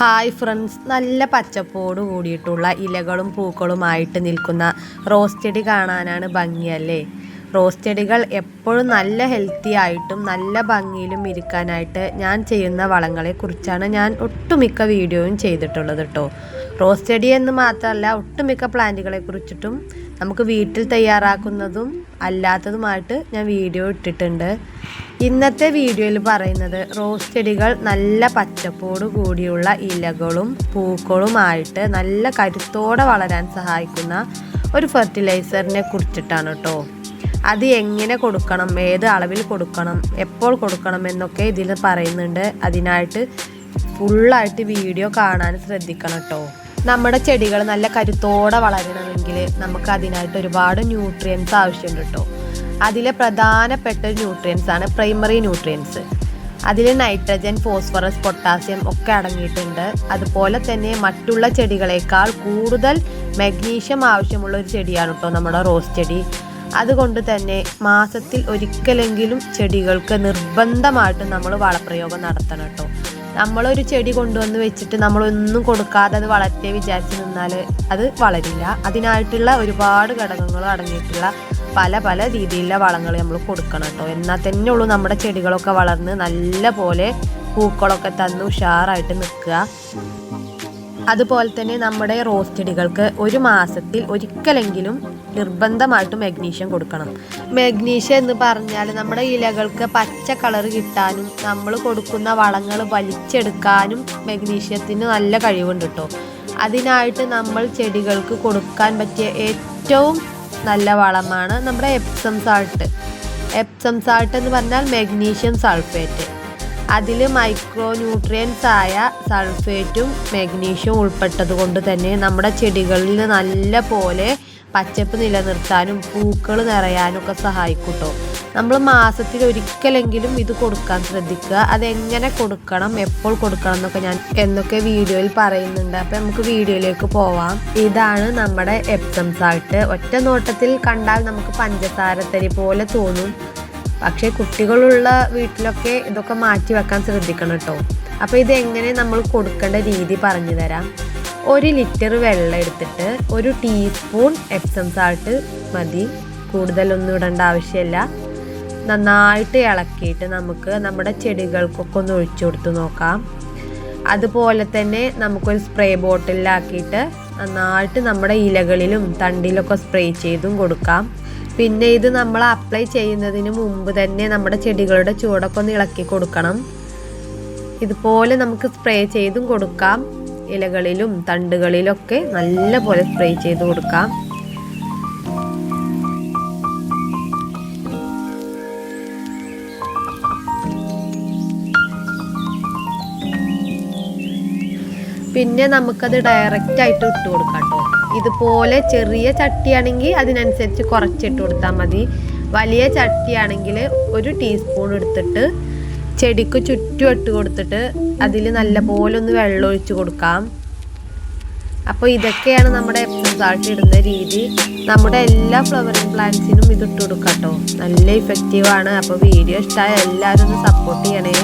Hi friends. നല്ല പച്ചപ്പോട് കൂടിയിട്ടുള്ള ഇലകളും പൂക്കളുമായിട്ട് നിൽക്കുന്ന റോസ് ചെടി കാണാനാണ് ഭംഗിയല്ലേ? റോസ് ചെടികൾ എപ്പോഴും നല്ല ഹെൽത്തി ആയിട്ടും നല്ല ഭംഗിയിലും ഇരിക്കാനായിട്ട് ഞാൻ ചെയ്യുന്ന വളങ്ങളെക്കുറിച്ചാണ് ഞാൻ ഒട്ടുമിക്ക വീഡിയോയും ചെയ്തിട്ടുള്ളത് കേട്ടോ റോസ് ചെടി എന്ന് മാത്രമല്ല ഒട്ടുമിക്ക പ്ലാന്റുകളെ കുറിച്ചിട്ടും നമുക്ക് വീട്ടിൽ തയ്യാറാക്കുന്നതും അല്ലാത്തതുമായിട്ട് ഞാൻ വീഡിയോ ഇട്ടിട്ടുണ്ട്. ഇന്നത്തെ വീഡിയോയിൽ പറയുന്നത് റോസ് ചെടികൾ നല്ല പച്ചപ്പോട് കൂടിയുള്ള ഇലകളും പൂക്കളുമായിട്ട് നല്ല കരുത്തോടെ വളരാൻ സഹായിക്കുന്ന ഒരു ഫെർട്ടിലൈസറിനെ കുറിച്ചിട്ടാണ് കേട്ടോ അത് എങ്ങനെ കൊടുക്കണം ഏത് അളവിൽ കൊടുക്കണം എപ്പോൾ കൊടുക്കണം എന്നൊക്കെ ഇതിൽ പറയുന്നുണ്ട്. അതിനായിട്ട് ഫുള്ളായിട്ട് വീഡിയോ കാണാൻ ശ്രദ്ധിക്കണം കേട്ടോ നമ്മുടെ ചെടികൾ നല്ല കരുത്തോടെ വളരണമെങ്കിൽ നമുക്ക് അതിനായിട്ട് ഒരുപാട് ന്യൂട്രിയൻസ് ആവശ്യമുണ്ട് കേട്ടോ. അതിലെ പ്രധാനപ്പെട്ട ന്യൂട്രിയൻസ് ആണ് പ്രൈമറി ന്യൂട്രിയൻസ് അതിൽ നൈട്രജൻ ഫോസ്ഫറസ് പൊട്ടാസ്യം ഒക്കെ അടങ്ങിയിട്ടുണ്ട്. അതുപോലെ തന്നെ മറ്റുള്ള ചെടികളെക്കാൾ കൂടുതൽ മഗ്നീഷ്യം ആവശ്യമുള്ള ഒരു ചെടിയാണ് കേട്ടോ നമ്മുടെ റോസ് ചെടി. അതുകൊണ്ട് തന്നെ മാസത്തിൽ ഒരിക്കലെങ്കിലും ചെടികൾക്ക് നിർബന്ധമായിട്ടും നമ്മൾ വളപ്രയോഗം നടത്തണം കേട്ടോ. നമ്മളൊരു ചെടി കൊണ്ടുവന്ന് വെച്ചിട്ട് നമ്മളൊന്നും കൊടുക്കാതെ അത് വളർത്തിയ വിചാരിച്ച് നിന്നാൽ അത് വളരില്ല. അതിനായിട്ടുള്ള ഒരുപാട് ഘടകങ്ങൾ അടങ്ങിയിട്ടുള്ള പല പല രീതിയിലുള്ള വളങ്ങൾ നമ്മൾ കൊടുക്കണം കേട്ടോ. എന്നാൽ തന്നെ ഉള്ളൂ നമ്മുടെ ചെടികളൊക്കെ വളർന്ന് നല്ല പോലെ പൂക്കളൊക്കെ തന്ന് ഉഷാറായിട്ട് നിൽക്കുക. അതുപോലെ തന്നെ നമ്മുടെ റോസ് ചെടികൾക്ക് ഒരു മാസത്തിൽ ഒരിക്കലെങ്കിലും നിർബന്ധമായിട്ടും മഗ്നീഷ്യം കൊടുക്കണം. മഗ്നീഷ്യം എന്ന് പറഞ്ഞാൽ നമ്മുടെ ഇലകൾക്ക് പച്ച കളർ കിട്ടാനും നമ്മൾ കൊടുക്കുന്ന വളങ്ങൾ വലിച്ചെടുക്കാനും മഗ്നീഷ്യത്തിന് നല്ല കഴിവുണ്ട് കേട്ടോ അതിനായിട്ട് നമ്മൾ ചെടികൾക്ക് കൊടുക്കാൻ പറ്റിയ ഏറ്റവും നല്ല വളമാണ് നമ്മുടെ എപ്സം സാൾട്ട് എപ്സം സാൾട്ട് എന്ന് പറഞ്ഞാൽ മഗ്നീഷ്യം സൾഫേറ്റ് അതിൽ മൈക്രോ ആയ സൾഫേറ്റും മഗ്നീഷ്യവും ഉൾപ്പെട്ടത് കൊണ്ട് തന്നെ നമ്മുടെ ചെടികളിൽ നല്ല പോലെ പച്ചപ്പ് നിലനിർത്താനും പൂക്കൾ നിറയാനും ഒക്കെ സഹായിക്കും കേട്ടോ നമ്മൾ മാസത്തിൽ ഒരിക്കലെങ്കിലും ഇത് കൊടുക്കാൻ ശ്രദ്ധിക്കുക. അതെങ്ങനെ കൊടുക്കണം എപ്പോൾ കൊടുക്കണം എന്നൊക്കെ ഞാൻ എന്നൊക്കെ വീഡിയോയിൽ പറയുന്നുണ്ട്. അപ്പം നമുക്ക് വീഡിയോയിലേക്ക് പോവാം. ഇതാണ് നമ്മുടെ എപ്സം സാൾട്ട് ഒറ്റ നോട്ടത്തിൽ കണ്ടാൽ നമുക്ക് പഞ്ചസാരത്തരി പോലെ തോന്നും. പക്ഷേ കുട്ടികളുള്ള വീട്ടിലൊക്കെ ഇതൊക്കെ മാറ്റി വെക്കാൻ ശ്രദ്ധിക്കണം കേട്ടോ. അപ്പോൾ ഇത് എങ്ങനെ നമ്മൾ കൊടുക്കേണ്ട രീതി പറഞ്ഞു തരാം. ഒരു ലിറ്റർ വെള്ളം എടുത്തിട്ട് ഒരു ടീസ്പൂൺ എപ്സം സാൾട്ട് മതി. കൂടുതലൊന്നും ഇടേണ്ട ആവശ്യമില്ല. നന്നായിട്ട് ഇളക്കിയിട്ട് നമുക്ക് നമ്മുടെ ചെടികൾക്കൊക്കെ ഒന്ന് ഒഴിച്ചു കൊടുത്ത് നോക്കാം. അതുപോലെ തന്നെ നമുക്കൊരു സ്പ്രേ ബോട്ടിലാക്കിയിട്ട് നന്നായിട്ട് നമ്മുടെ ഇലകളിലും തണ്ടിലൊക്കെ സ്പ്രേ ചെയ്തും കൊടുക്കാം. പിന്നെ ഇത് നമ്മൾ അപ്ലൈ ചെയ്യുന്നതിന് മുമ്പ് തന്നെ നമ്മുടെ ചെടികളുടെ ചൂടൊക്കെ ഒന്ന് ഇളക്കി കൊടുക്കണം. ഇതുപോലെ നമുക്ക് സ്പ്രേ ചെയ്തും കൊടുക്കാം. ഇലകളിലും തണ്ടുകളിലൊക്കെ നല്ല പോലെ സ്പ്രേ ചെയ്ത് കൊടുക്കാം. പിന്നെ നമുക്കത് ഡയറക്റ്റ് ആയിട്ട് ഇട്ട് കൊടുക്കാം കേട്ടോ ഇതുപോലെ ചെറിയ ചട്ടിയാണെങ്കിൽ അതിനനുസരിച്ച് കുറച്ചിട്ട് കൊടുത്താൽ മതി. വലിയ ചട്ടിയാണെങ്കിൽ ഒരു ടീസ്പൂൺ എടുത്തിട്ട് ചെടിക്ക് ചുറ്റും ഇട്ട് കൊടുത്തിട്ട് അതിൽ നല്ല പോലെ ഒന്ന് വെള്ളം ഒഴിച്ചു കൊടുക്കാം. അപ്പോൾ ഇതൊക്കെയാണ് നമ്മുടെ എപ്സം സാൾട്ട് ഇടുന്ന രീതി. നമ്മുടെ എല്ലാ ഫ്ലവറിങ് പ്ലാന്റ്സിനും ഇത് ഇട്ട് കൊടുക്കാം കേട്ടോ നല്ല ഇഫക്റ്റീവാണ് അപ്പോൾ വീഡിയോ ഇഷ്ടമായ എല്ലാവരും ഒന്ന് സപ്പോർട്ട് ചെയ്യണേ.